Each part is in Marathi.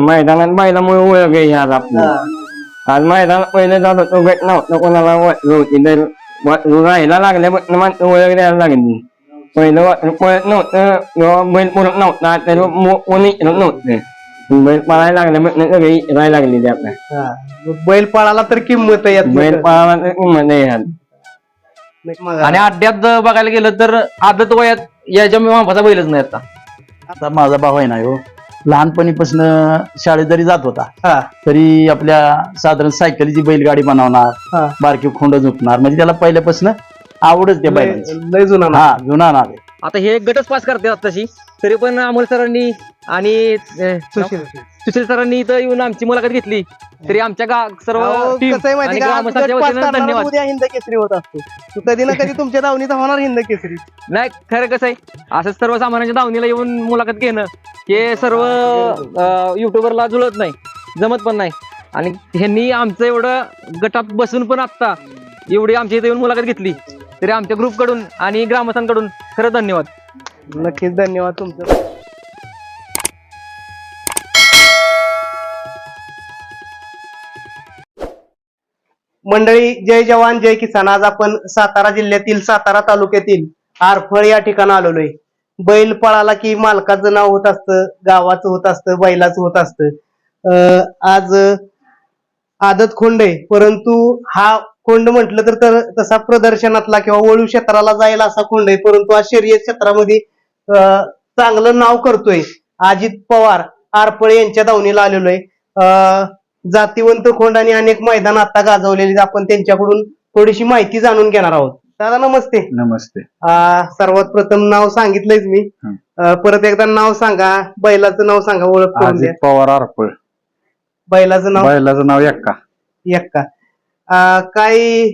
मैदानात बैलामुळे ओळख आहे आज आपली. आज मैदानात पहिले जात होतो गट नव्हतं कोणाला ओळखलं होती तर व- राहायला लागल्यापासून माणसं ओळख द्यायला लागली. पहिलं वासरू पळत नव्हतं किंवा बैल पुरत नव्हता तर मो- कोणी इकडं नव्हतं. बैल पळायला लागल्यापासून सगळी राहायला लागली ते आपल्या. हा. बैल पळाला तर किंमत आहे यात बैल पळाला तर किंमत आहे ह्यात. मग आणि अड्ड्यात बघायला गेलं तर आदत वयात याच्या मापाचा बैलच नाही आता. आता माझा भाऊ आहे ना हो. लहानपणीपासून शाळेत जरी जात होता हा. तरी आपल्या साधारण सायकलीची बैलगाडी बनवणार. बारकी खोंड झुकणार म्हणजे त्याला पहिल्यापासून आवडच त्या बैलांची. लय जुना ना हा जुना आहे. आता हे गटच पास करतात तशी तरी पण अमोल सरांनी आणि अं, सुशील. सुशील सरांनी इथं येऊन आमची मुलाखत घेतली. तरी आमच्या गा सर्व अहो, team कसं आहे माहिती आणि का? आज ग्रामस्थांच्या गट पास वतीनं करणारा धन्यवाद. उद्या हिंद केसरी होत असतो. तू कधी ना कधी तुमच्या दावणीचा होणार हिंद केसरी? नाही खरं कसं आहे असं सर्वसामान्यांच्या दावणीला येऊन मुलाखत घेणं हे सर्व युट्यूबरला जुळत नाही जमत पण नाही. आणि ह्यांनी आमचं एवढं गटात बसून पण आत्ता एवढी आमच्या इथे येऊन मुलाखत घेतली. तरी आमच्या ग्रुपकडून आणि ग्रामस्थांकडून खरं धन्यवाद. नक्कीच धन्यवाद तुमचं. मंडळी जय जवान जय किसान. आज आपण सातारा जिल्ह्यातील सातारा तालुक्यातील आरफळ या ठिकाणी आलेलो आहे. बैल पळाला की मालकाचं नाव होत असतं गावाचं होत असतं बैलाचं होत असतं. आज आदत खोंड आहे परंतु हा खोंड म्हटलं तर तर तसा प्रदर्शनातला किंवा वळू क्षेत्राला जायला असा खोंड आहे परंतु आज शर्यत क्षेत्रामध्ये चांगलं नाव करतोय. अजित पवार आरपळे यांच्या दावणीला आलेलो आहे. जातीवंत खोंड आणि अनेक मैदान आता गाजवलेली. आपण त्यांच्याकडून थोडीशी माहिती जाणून घेणार आहोत. दादा नमस्ते. नमस्ते. सर्वात प्रथम नाव सांगितलंयच मी. हं. अं, परत एकदा नाव सांगा. बैलाचं नाव सांगा ओळख करून द्या. अजित पवार आरपळ. बैलाचं नाव? बैलाचं नाव एक्का एक्का अं, काय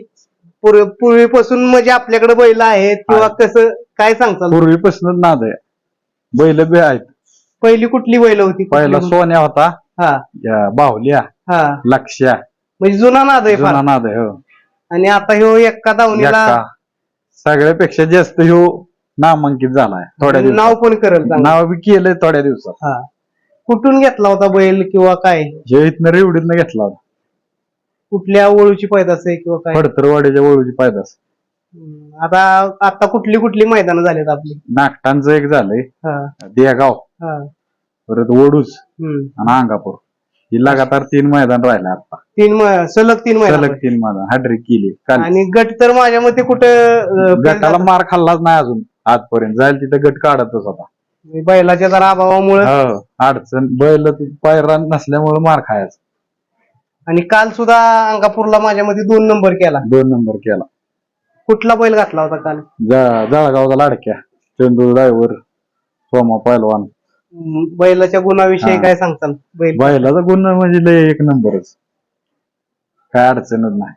पूर्व- पूर्वीपासून म्हणजे आपल्याकडे बैल आहेत किंवा कसं काय सांगताल? पूर्वीपासूनच नाद आहे. बैल बी आहेत. पहिली कुठली बैल होती? पहिला? सोन्या होता. हा. या बाहुल्या हा. लक्ष्या. म्हणजे जुना नाद आहे फार. जुना नाद आहे हो. आणि आता ह्यो एक्का दावणीला सगळ्यापेक्षा जास्त ह्यो नामांकित झालाय थोड्या म्हणजे नाव दिवसात. पण करेल चांगलं. नाव बी केलंय थोड्या दिवसात. हा. कुठून घेतला होता बैल किंवा काय? हे इथनं रेवडीतनं घेतला होता. कुठल्या ओळूची पैदास आहे किंवा काय? फडतरवाड्याच्या वळूची पायदास. हम्म, आता आता कुठली कुठली मैदानं झालीत आपली? नागटांचं एक झालंय. हा. देगाव. हा. परत हम्म. आणि अंगापूर. ही लगातार तीन मैदान राहिले आता. तीन मै- सलग तीन सलग तीन मैदान. हॅड्रिक केली. काल आणि गट तर माझ्या मते कुठं अं, गटाला मार खाल्लाच नाही अजून आजपर्यंत. जाईल तिथं गट काढतच होता बैलाच्या जरा अभावामुळे. हो अडचण. बैल पायरा नसल्यामुळे मार खायचा. आणि काल सुद्धा अंगापूरला माझ्या मध्ये दोन नंबर केला. दोन नंबर केला. कुठला बैल घातला होता काल? जा- जळगावचा लाडक्या. चंदू ड्रायव्हर सोमा पैलवान. बैलाच्या गुणाविषयी हा. काय सांगताल? बैल. बैलाचा गुण म्हणजे लय एक नंबरच. काय अडचणच नाही.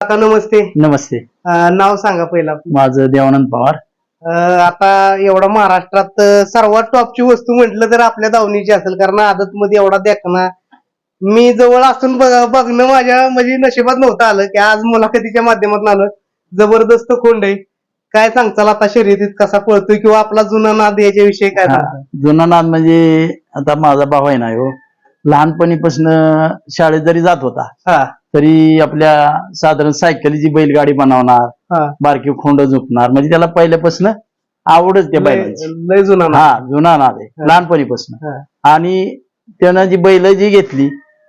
आता नमस्ते. नमस्ते. अं, नाव सांगा पहिला. माझं देवानंद पवार. अं, आता एवढा महाराष्ट्रात अं, सर्वात टॉपची वस्तू म्हटलं तर आपल्या दावणीची असेल. कारण आदत मध्ये एवढा देखना मी जवळ असून बघ- बघणं माझ्या म्हणजे नशिबात नव्हतं आलं. की आज मुलाखतीच्या माध्यमातून आलं जबरदस्त खोंड आहे काय सांगताल आता शर्यतीत कसा पळतोय किंवा आपला जुना नाद याच्याविषयी काय हा, सांगताल जुना नाद म्हणजे आता माझा भाऊ आहे ना हो लहानपणीपासून शाळेत जरी जात होता हा तरी आपल्या साधारण सायकलीची बैलगाडी बनवणार हा बारकी खोंड झुकणार म्हणजे त्याला पहिल्यापासून आवडच त्या बैलांची लय जुना नाद. हा जुना नाद आहे. लहानपणीपासून हा. आणि त्यानं जी बैल जी घेतली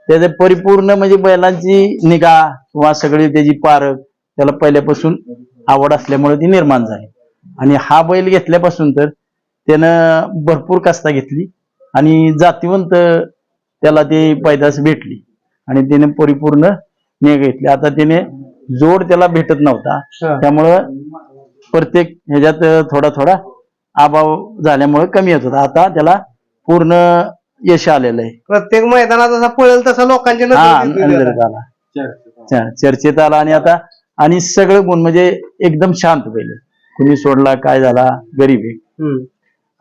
त्याचे परिपूर्ण म्हणजे बैलांची निगा किंवा सगळी त्याची पारख त्याला पहिल्यापासून आवड असल्यामुळे ती निर्माण झाली. आणि हा बैल घेतल्यापासून तर त्यानं भरपूर कष्टा घेतली आणि जातीवंत त्याला ती पैदास भेटली. आणि त्याने परिपूर्ण ने घेतली. आता त्याने जोड त्याला भेटत नव्हता. त्यामुळं प्रत्येक ह्याच्यात थोडा थोडा अभाव झाल्यामुळे कमी येत होता. आता त्याला पूर्ण यश आलेलं आहे. प्रत्येक मैदानात जसा पळेल तसा लोकांच्या चर्चेत आला. आणि आता आणि सगळं गुण म्हणजे एकदम शांत पहिले. कुणी सोडला काय झाला गरीब आहे. हम्म.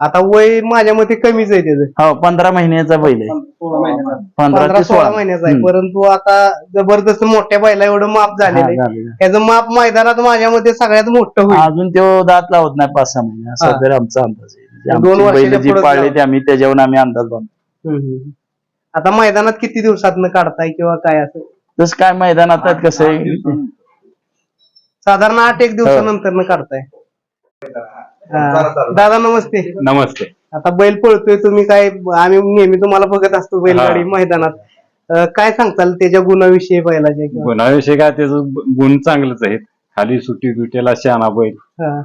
आता वय माझ्या मते कमीच आहे त्याचं. हो पंधरा महिन्याचा बैल आहे. पंधरा पंधरा ते सोळा महिन्याचा आहे. हम्म. परंतु आता जबरदस्त मोठ्या बैला एवढं माप झालेलं आहे. झालेलं आहे. त्याचं माप मैदानात माझ्या मते सगळ्यात मोठं होईल. अजून तो दात लावत नाही पाच सहा महिने. असा हा. तर आमचा अंदाज आहे. म्हणजे दोन आमची वर्षाच्या बैल जी पुढंच पाळली लावतो. ते आम्ही त्याच्यावरून आम्ही अंदाज बांधतो. हम्म, हम्म. आता मैदानात किती दिवसातनं काढताय किंवा काय असं? तसं काय मैदानात कसं आहे? साधारण आठ एक दिवसानंतर काढताय. हा. दादा नमस्ते. नमस्ते. आता बैल पळतोय तुम्ही काय आम्ही नेहमी तुम्हाला बघत असतो बैलगाडी हा. मैदानात. अं, काय सांगताल त्याच्या गुणाविषयी बैलाच्या किंवा? गुणाविषयी काय त्याचं गुण चांगलंच आहेत. खाली सुट्टी बिटीला शहाणा बैल. हा.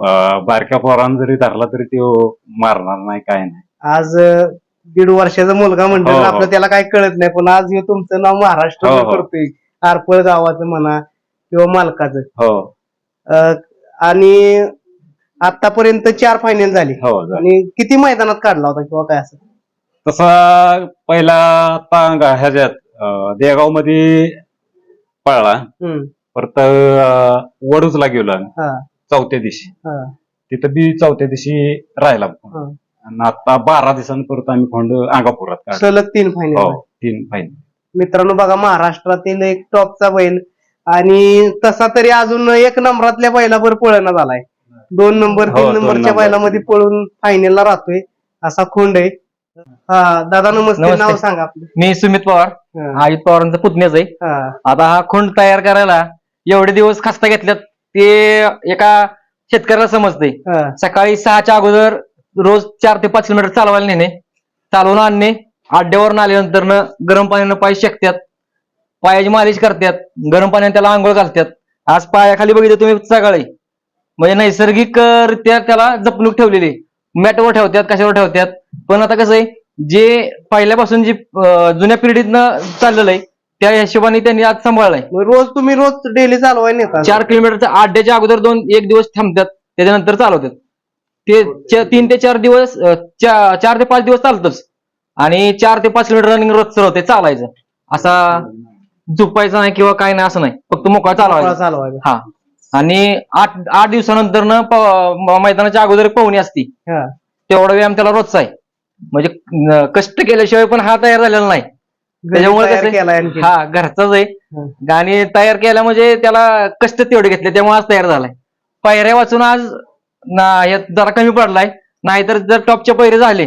अं, बारक्या पोरानं जरी धरला तरी तो मारणार नाही काय नाही. आज अं, दीड वर्षाचा मुलगा म्हणतो हो, हो. आपलं त्याला काय कळत नाही पण आज हे तुमचं नाव महाराष्ट्र हो, हो. करतोय. आरपळ गावाचं म्हणा किंवा मालकाचं. हो. अं, आणि आतापर्यंत चार फायनल झाली. हो झालं. आणि किती मैदानात काढला होता किंवा काय असं? तसा पहिला आता ह्याच्यात देगावमध्ये पळला. हम्म. परत अं, वडूजला गेलो आम्ही. हा, चौथ्या दिवशी. हा, तिथं बी चौथ्या दिवशी राहिला हा. आणि आता बारा दिवसांनी परत आम्ही खोंड अंगापुरात काढला. सलग तीन फायनल हो तीन फाईन मित्रांनो बघा महाराष्ट्रातील एक टॉपचा बैल आणि तसा तरी अजून एक नंबरातल्या बैलावर पळणं झालाय. दोन नंबर हो, तीन दोन नंबरच्या नंबर. बैलामध्ये पळून फायनलला राहतोय. असा खोंड आहे. हा दादा नमस्ते. नाव सांगा आपलं. मी सुमित पवार. हा, अजित पवारांचा पुतण्याच आहे. हा, आता हा खोंड तयार करायला एवढे दिवस खस्ता घेतल्यात ते एका शेतकऱ्याला समजते हा, सकाळी सहाच्या अगोदर रोज चार ते पाच किलोमीटर चालवायला नेणे चालवून आणणे अड्ड्यावरून आल्यानंतर गरम पाण्यानं पाय शेकतात. पायाची मालिश करतात गरम पाण्याने त्याला आंघोळ घालतात. आज पायाखाली बघितलं तुम्ही सकाळी. म्हणजे नैसर्गिक अं, रित्या त्याला जपणूक ठेवलेली. मॅटवर ठेवतात कशावर ठेवतात. पण आता कसं आहे जे पहिल्यापासून जी जुन्या पिढीतनं चाललेलं आहे त्या हिशोबाने त्यांनी आज सांभाळलंय रोज तुम्ही रोज डेली चालवाय नेता चार किलोमीटरच्या अड्ड्याच्या अगोदर दोन एक दिवस थांबतात त्याच्यानंतर चालवतात. ते तीन ते चार दिवस चार ते पाच दिवस चालतच. आणि चार ते पाच किलोमीटर रनिंग रोज होते चालायचं. असा झोपायचं नाही किंवा काय नाही असं नाही. फक्त मोकळा चालवायचा. चालवायचा. हा. आणि आठ आठ दिवसानंतर न मैदानाच्या अगोदर पवनी असती. हा. तेवढा व्यायाम त्याला रोजचा आहे. म्हणजे न- कष्ट केल्याशिवाय पण हा तयार झालेला नाही. त्याच्यामुळे तयार कसं आहे? केलाय आणखी. हा घरचाच आहे. हं. आणि तयार केला म्हणजे त्याला कष्ट तेवढे घेतले त्यामुळे आज तयार झालाय. पायऱ्या वाचून आज ना यात जरा कमी पडलाय. नाहीतर जर टॉपचे पैरे झाले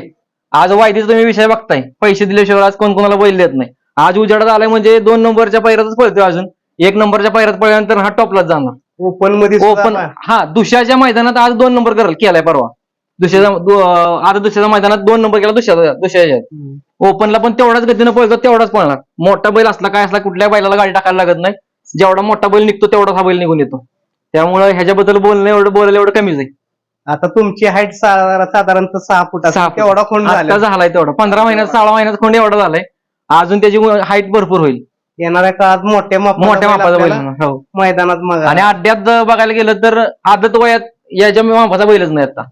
आज वायदीचा तुम्ही विषय बघताय. पैसे दिल्याशिवाय आज कोण कोणाला बैल देत नाही. आज उजाडात आलाय म्हणजे दोन नंबरच्या पैऱ्यातच पळतोय अजून. एक नंबरच्या पैऱ्यात पळल्यानंतर हा टॉपलाच जाणार. ओपनमध्ये सुद्धा ओपन हा दुसऱ्याच्या मैदानात आज दोन नंबर कराल केलाय परवा. दुसऱ्याच्या दु- अं, आता दुसऱ्याच्या मैदानात दोन नंबर केला दुसऱ्या दुसऱ्याच्या. हम्म. ओपनला पण तेवढाच गतीनं पळतो तेवढाच पळणार. मोठा बैल असला काय असला कुठल्या बैलाला गाडी टाकायला लागत नाही. जेवढा मोठा बैल निघतो तेवढाच हा बैल निघून येतो. त्यामुळे ह्याच्याबद्दल बोलणं एवढं बोलायला एवढं कमीच आहे. आता तुमची हाईट साधारणतः सहा फूट सहा असेल फूट. तेवढा खोंड आता झाला. झालाय तेवढा. पंधरा महिन्यात सोळा महिन्यात खोंड एवढा झालाय. अजून त्याची हाईट भरपूर होईल. येणाऱ्या काळात मोठ्या मोठ्या मापाचा बैल होणार. हो. मैदानात मग. आणि अड्ड्यात जर बघायला गेलं तर आदत वयात याच्या मापाचा बैलच नाही आता.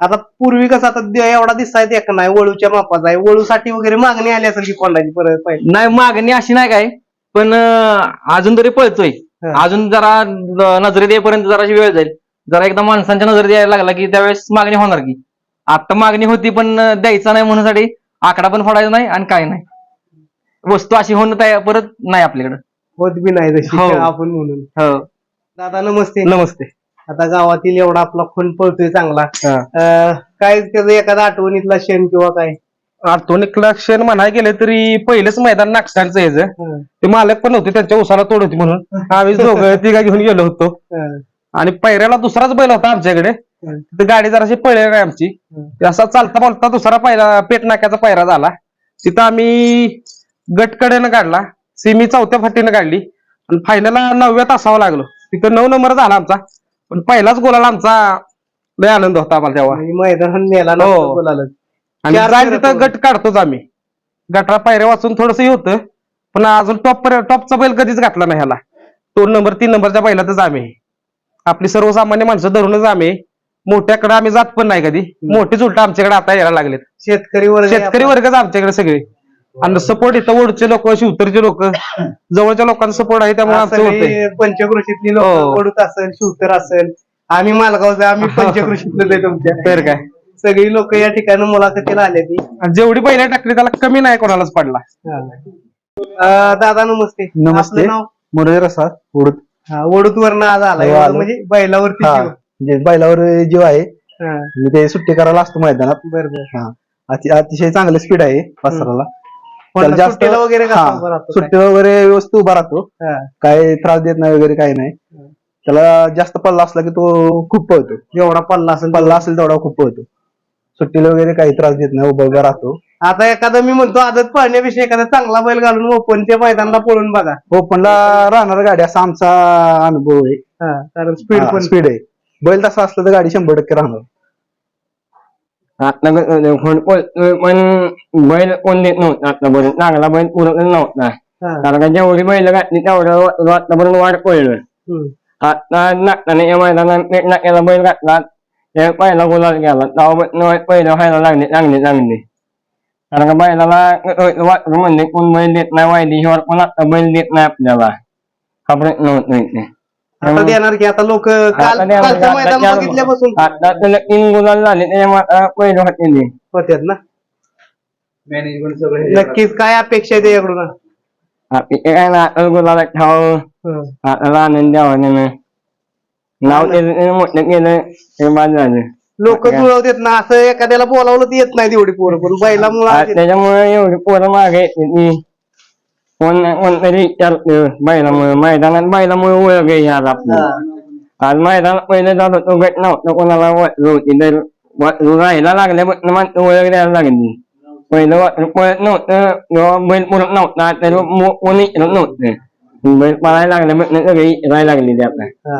आता पूर्वी कसं आता द- एवढा दिसायचा एक नाही वळूच्या मापाचा आहे. वळूसाठी वगैरे मागणी आली असेल की कोंडाची परत नाही मागणी अशी नाही काय. पण अं, अजून तरी पळतोय. हा. अजून जरा न- नजरेत येईपर्यंत जराशी वेळ जाईल. जरा एकदा माणसांच्या नजरेत यायला लागला की त्यावेळेस मागणी होणार की. आता मागणी होती पण अं, द्यायचा नाही म्हणून आकडा पण फोडायचा नाही आणि काय नाही. वस्तू अशी होणं तयार परत नाही आपल्याकडे. होत बी नाही जशी हो. आपण म्हणून. हो. दादा नमस्ते. नमस्ते. आता गावातील एवढा आपला खून पळतोय चांगला. हा. अं, काय त्याचं एखादा आठवणीतला क्षण किंवा काय? आर्टोनिक क्षण म्हणायला गेले तरी पहिलेच मैदान नागसालचं यायचं हं, ते मालक पण होते त्यांच्या उसाला तोड होती म्हणून. आम्ही दोघं तिघा घेऊन गेलो होतो. हं, आणि पैऱ्याला दुसराच बैल होता आमच्याकडे. हं. तिथे गाडी जराशी पळली नाही आमची. हं. ते असा चालता बोलता दुसरा पहिला पेट नाक्याचा पैरा झाला. तिथं आम्ही गटकडेनं काढला सेमी चौथ्या फाटीनं काढली आणि फायनलला नवव्या तासावं लागलो. तिथं नऊ नंबर झाला आमचा. पण पहिलाच गोलाला आमचा. लय आनंद होता आम्हाला तेव्हा. आणि मैदान नेला ना हो. बोलायला आणि चार जाईल फेऱ्या तिथं. गट काढतोच आम्ही. गटरा पायऱ्या वाचून थोडस होतं. पण अजून टॉप टॉपचा बैल कधीच घातला नाही ह्याला. दोन नंबर तीन नंबरच्या बैलातच आम्ही. आपली सर्वसामान्य माणसं धरूनच आम्ही. मोठ्याकडे आम्ही जात पण नाही कधी. मोठीच उलट आमच्याकडे आता यायला लागलेत. शेतकरी वर्ग शेतकरी वर्गच आमच्याकडे सगळे. आणि सपोर्ट इथं ओढचे लोक शिवतरचे लोक. जवळच्या लोकांचा सपोर्ट आहे त्यामुळे आमचं होतंय. पंचकृषीतली लोक हो. ओढूत असेल शिवतर असेल आम्ही मालगावचे आम्ही पंचकृषीतले तुमच्या. तर काय? सगळी लोक या ठिकाणी मुलाखतीला आले ती. जेवढी बैल टाकली त्याला कमी नाही कोणालाच पडला. दादा नमस्ते. नमस्ते. मुरळी रसा उडत वडूत. वरनं आज आलाय. हो, आलो. म्हणजे बैलावरती हा. म्हणजे बैलावर जीव आहे. हा, मी ते सुट्टी करायला असतो मैदानात. बरं बरं. हा. अति- अतिशय चांगलं स्पीड आहे वासराला कोणाला जास्त- सुट्टीला वगैरे कसा हा, उभा राहतो काय? सुट्टीला वगैरे व्यवस्थित उभा राहतो. हा. काय त्रास देत नाही वगैरे काही नाही. त्याला जास्त पल्ला असला की तो खूप पळतो. जेवढा पल्ला असेल पल्ला असेल तेवढा खूप पळतो. सुट्टीला वगैरे काही त्रास देत नाही उभा उभा राहतो. आता एखादा मी म्हणतो आदत पळण्याविषयी एखादा चांगला बैल घालून ओपनच्या मैदानाला पळून बघा. ओपनला राहणार गाडी असा आमचा अनुभव आहे. हा, कारण स्पीड पण स्पीड आहे. बैल तसा असलं तर गाडी शंभर टक्के राहणार. आता पण बैल कोण देत नव्हता आतापर्यंत चांगला बैल पुरत नव्हता हा. कारण का जेवढी बैल घातली तेवढं आतापर्यंत वाढ पडलं हम्म. आता नागताना या मैदानात पेट नाक्याला बैल घातला ते पहिला गोलाल गेला तेव्हा पहिलं व्हायला लागले चांगले चांगले कारण का बैलाला वाटलं म्हणजे कोण बैल देत नाही वायदी कोण आता बैल देत नाही आपल्याला हा प्रयत्न होत नाही. आता देणार की आता लोक काल कालचं मैदान बघितल्यापासून. आता त्याला तीन गुलाल झाले त्याच्यामुळे आता पहिलं होते ते. होत्यात ना? नक्कीच. काय अपेक्षा आहे त्याच्याकडून ते काय ना आता गुलाला ठाव. हं. आता आनंद द्यावा त्यानं. नाव त्याचं त्यानं मोठं केलं ते बाद झालं. लोक जुळवतात ना असं एखाद्याला बोलावलं तर येत नाही तेवढी पोरं पण. बैलामुळे त्याच्यामुळे एवढी पोरं मागे येते कोण कोणतरी विचारतं बैलामुळे मैदानात बैलामुळे ओळख आहे आज आपली आज मैदानात पहिले जात होतो गट नव्हतं कोणाला वाटलं होती तर वाटलं राहायला लागल्या पण माणसं ओळख द्यायला लागली पहिलं वाटलं पळत नव्हतं किंवा बैल पुरत नव्हता तर कोणी इकडं नव्हतं बैल पळायला लागले पण सगळी राहायला लागली ते आता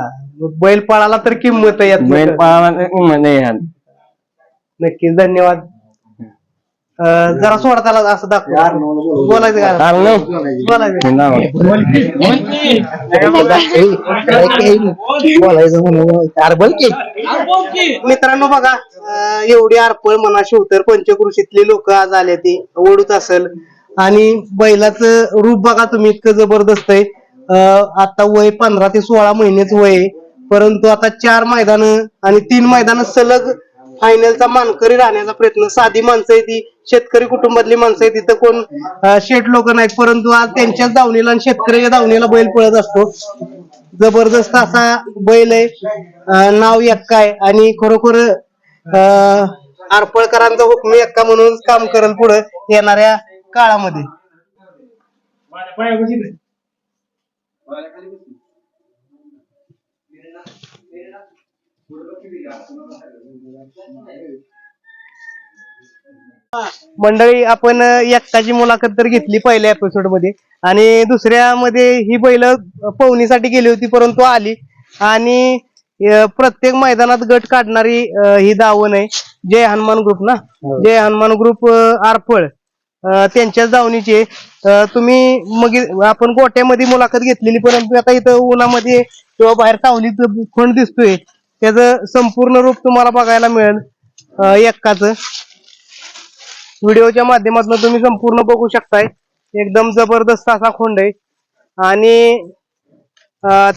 बैल पळाला तर किंमत आहे यात बैल पळाला तर किंमत नाही ह्यात. नक्कीच धन्यवाद अं, जरा सोडा त्याला असं दाखव. बोलायचं काय कारण बोलायचं. की. मित्रांनो बघा अं, एवढी आरपळ म्हणा शिवतर पंचकृषीतली लोक आज आले ती ओढूच असेल. आणि बैलाचं रूप बघा तुम्ही इतकं जबरदस्त आहे. अं, आता वय पंधरा ते सोळा महिनेच वय आहे. परंतु आता चार मैदान आणि तीन मैदान सलग फायनलचा मानकरी राहण्याचा प्रयत्न. साधी माणसं आहे ती. शेतकरी कुटुंबातली माणसं आहे तिथं कोण अं, शेठ लोक नाहीत. परंतु आज त्यांच्याच धावणीला आणि शेतकऱ्याच्या धावणीला बैल पळत असतो. जबरदस्त असा बैल आहे. नाव एक्का आहे. आणि खरोखर अं, आरपळकरांचा हुकमी एक्का म्हणून काम करेल पुढे येणाऱ्या काळामध्ये. मंडळी आपण अं, एकटाची मुलाखत तर घेतली पहिल्या एपिसोडमध्ये. आणि दुसऱ्या मध्ये ही बैल पवनीसाठी गेली होती परंतु आली. आणि प्रत्येक मैदानात गट काढणारी ही दावण आहे. जय हनुमान ग्रुप ना? जय हनुमान ग्रुप आरफळ. त्यांच्याच दावणीची तुम्ही मग आपण गोट्यामध्ये मुलाखत घेतलेली परंतु आता इथं उन्हामध्ये किंवा बाहेर सावलीत खोंड दिसतोय. त्याचं संपूर्ण रूप तुम्हाला बघायला मिळेल. एक्काचं व्हिडिओच्या माध्यमातून तुम्ही संपूर्ण बघू शकताय. एकदम जबरदस्त असा खोंड आहे. आणि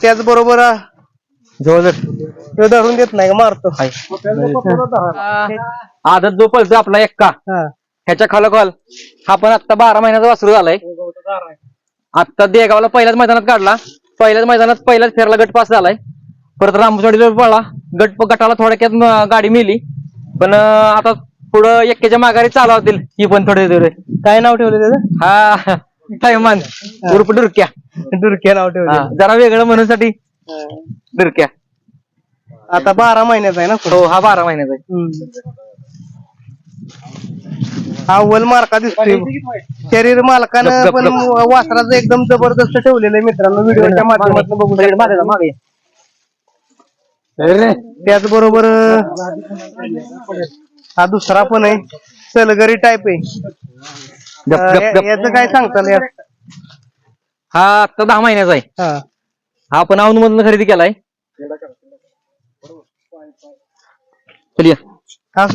त्याचबरोबर धरून देत नाही का, मारतो. आदत जो पळतो आपला एक्का. ह्याच्या खालोखाल हा पण आता बारा महिन्याचा वासरू झालाय. आता देगावला पहिल्याच मैदानात काढला. पहिल्याच मैदानात पहिल्याच फेरला गट पास झालाय. परत रामसवाडीला पळला गट गटाला थोडक्यात अं, गाडी मिली. पण आता पुढं एक्केच्या माघारी चालवतील ही पण थोडे थोडे काय नाव ठेवलं त्याचं? हा थैमान. उर्फ डुरक्या. डुरक्या नाव ठेवलं. जरा वेगळं म्हणण्यासाठी डुरक्या. आता बारा महिन्याचा आहे ना हो हा बारा महिन्याचा आहे. हा अव्वल मार्का दिसतोय. शरीर मालकानं पण. वासराचं एकदम जबरदस्त ठेवलेलं आहे मित्रांनो. व्हिडिओच्या माध्यमातून बघू मागे, मागे. त्याचबरोबर हा दुसरा पण आहे सलगरी टाईप आहे गप, अं, गप, या- गप. याचं काय सांगताल यात हा आता दहा महिन्याचा आहे हा हा आपण औंध मधून खरेदी केलाय चल या. हा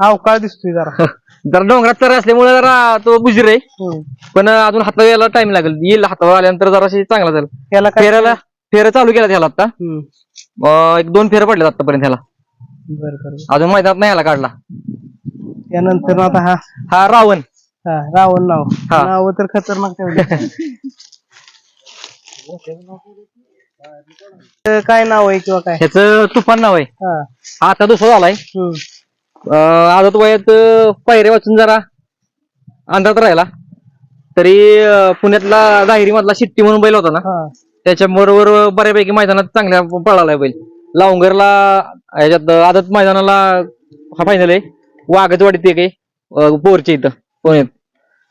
हा अवकाळ दिसतोय जरा जरा डोंगरात तर असल्यामुळे जरा तो बुजीर आहे हम्म. पण अजून हातावर यायला टाइम लागेल येईल हातावर आल्यानंतर जरा चांगला जाईल याला काय फेरायला फेर चालू केला त्याला आता हम्म. अं, एक दोन फेर पडले आतापर्यंत बरं बरं अजून मैदानात नाही याला काढला. त्यानंतर आता हा हा रावण. हा रावण नाव. हा. नाव तर खतरनाक ठेवले. काय नाव आहे किंवा काय? ह्याचं तुफान नाव आहे. हा. आता दुसरा झालाय. हम्म. अं, आदत वयात अं, पायऱ्या वाचून जरा अंधारात राहिला. तरी अं, पुण्यातला दाहिरी मधला शिट्टी म्हणून बैल होता ना. हा. त्याच्याबरोबर बऱ्यापैकी मैदानात चांगल्या पळालाय बैल. लावंगरला ह्याच्यात आदत मैदानाला हा फायनल आहे. वाघतवाडीत एक आहे अं, पोरच्या इथं पुण्यात.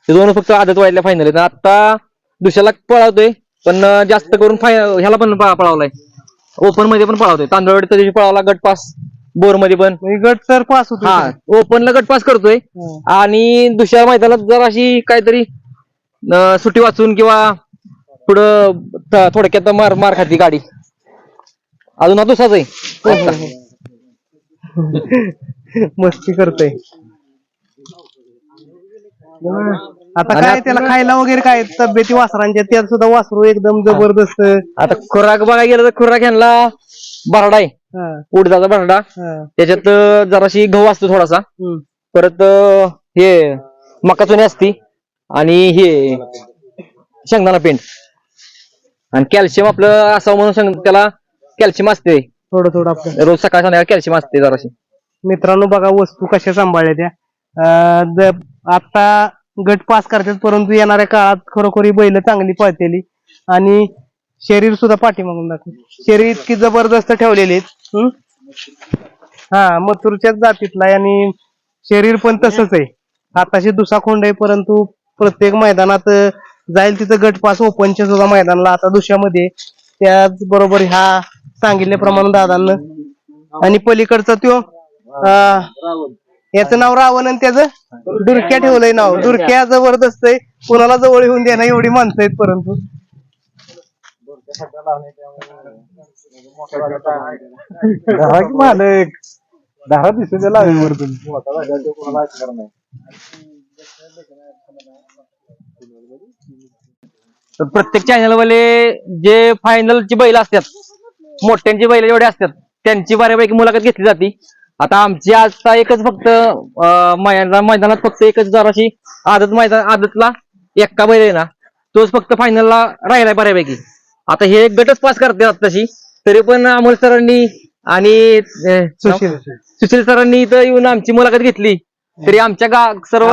ते दोन फक्त आदत वाढल्या फायनल आहेत. आता दुसऱ्याला पळवतोय पण जास्त करून फाय ह्याला पण पळा- पळावलाय. ओपनमध्ये पण पळवतोय. तांदळवाडी दिवशी पळावला गट पास बोरमध्ये पण. गट तर पास होतो हा ओपनला गट पास करतोय. आणि दुसऱ्या मैदानात जर अशी काहीतरी सुट्टी वाचून किंवा पुढं थ- थोडक्यात मार मार खाती गाडी. अजून हा दुसराच आहे. मस्ती करतोय. आता काय त्याला खायला वगैरे काय तब्येती वासरांच्या त्यात सुद्धा वासरू एकदम जबरदस्त. आता खुराक बघायला गेलं तर खुराक ह्यांना बरडा आहे. हा, उडदाचा बरडा. हा. त्याच्यात अं, जराशी गहू असतो थोडासा. हम्म. परत अं, हे मका चुनी असती. आणि हे शेंगदाणा पेंट आणि कॅल्शियम आपलं असावं म्हणून सांग त्याला कॅल्शियम असते थोडं थोडं आपलं. रोज सकाळ संध्याकाळ कॅल्शियम असते जराशी. मित्रांनो बघा वस्तू कशा सांभाळल्या त्या. अं, द- आता गट पास करतात परंतु येणाऱ्या काळात खरोखरी बैल चांगली पळतेली. आणि शरीर सुद्धा पाठीमागून दाखव शरीर इतकी जबरदस्त ठेवलेली आहेत. हं? हा मथुरच्याच जातीतला आहे आणि शरीर पण तसंच आहे. हाताशी दुसा खोंड आहे परंतु प्रत्येक मैदानात अं, जाईल तिथं गट पास ओपनच्या सुद्धा मैदानाला. आता दुसऱ्यामध्ये त्याचबरोबर ह्या सांगितल्याप्रमाणे दादांना. आणि पलीकडचा त्यो अं, याचं नाव रावण आणि त्याचं दुर्क्या ठेवलंय नाव. दुर्क्या जबरदस्त आहे. कोणाला जवळ येऊन देणं एवढी माणसं आहेत परंतु. मालक दहा लावेवर तर प्रत्येक चॅनलवाले जे फायनलची बैल असतात मोठ्यांची बैल जेवढे असतात त्यांची बऱ्यापैकी मुलाखत घेतली जाते. आता आमची आता एकच फक्त मैदानात फक्त एकच जराशी आदत मैदान आदतला एक्का बैल आहे ना तोच फक्त फायनलला राहिलाय बऱ्यापैकी. आता हे गटच पास करतात तशी तरी पण अमोल सरांनी आणि सुशील सरांनी इथं येऊन आमची मुलाखत घेतली. तरी आमच्या गा सर्व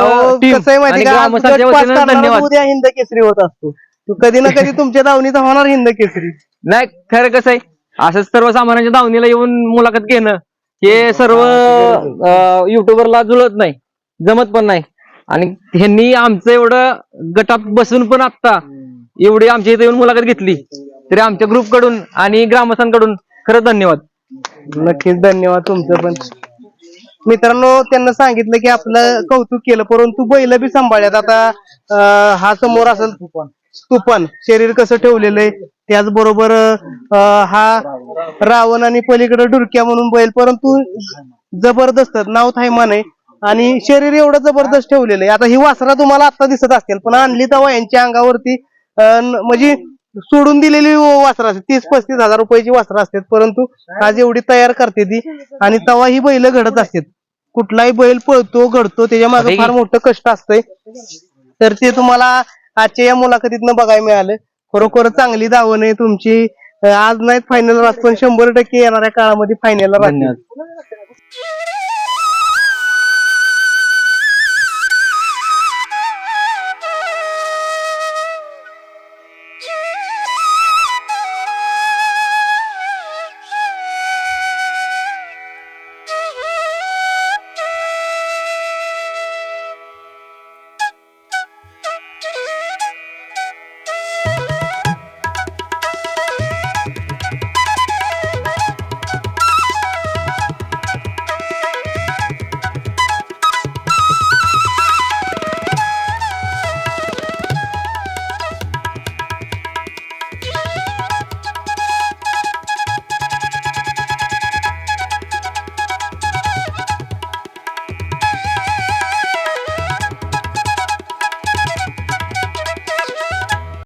धन्यवाद. हिंद केसरी होत असतो. कधी ना कधी तुमच्या दावणीचा होणार हिंद केसरी. नाही खरं कसं आहे? असंच सर्वसामान्यांच्या दावणीला येऊन मुलाखत घेणं हे सर्व युट्यूबरला जुळत नाही जमत पण नाही. आणि ह्यांनी आमचं एवढं गटात बसून पण आता एवढी आमच्या इथे येऊन मुलाखत घेतली तरी आमच्या ग्रुपकडून आणि ग्रामस्थांकडून खरंच धन्यवाद. नक्कीच धन्यवाद तुमचं पण. मित्रांनो त्यांना सांगितलं की आपलं कौतुक केलं परंतु बैल बी सांभाळल्यात. आता हा समोर असेल. तुफान शरीर कसं ठेवलेलं आहे त्याचबरोबर हा रावण आणि पलीकडे डुरक्या म्हणून बैल परंतु जबरदस्त नाव थायमान आहे. आणि शरीर एवढं जबरदस्त ठेवलेलं आहे आता ही वासरा तुम्हाला आता दिसत असतील पण आणली तेव्हा यांच्या अंगावरती अं, म्हणजे सोडून दिलेली वासरं असतात. तीस पस्तीस हजार रुपयाची वासरं असतात परंतु आज एवढी तयार करते ती. आणि तेव्हा ही बैल घडत असतात. कुठलाही बैल पळतो घडतो त्याच्यामागे फार मोठं कष्ट असतंय. तर ते तुम्हाला आजच्या या मुलाखतीतनं बघायला मिळालं. खरोखर चांगली धावण आहे तुमची. आज नाही फायनल राहत पण शंभर टक्के येणाऱ्या काळामध्ये फायनल राहतील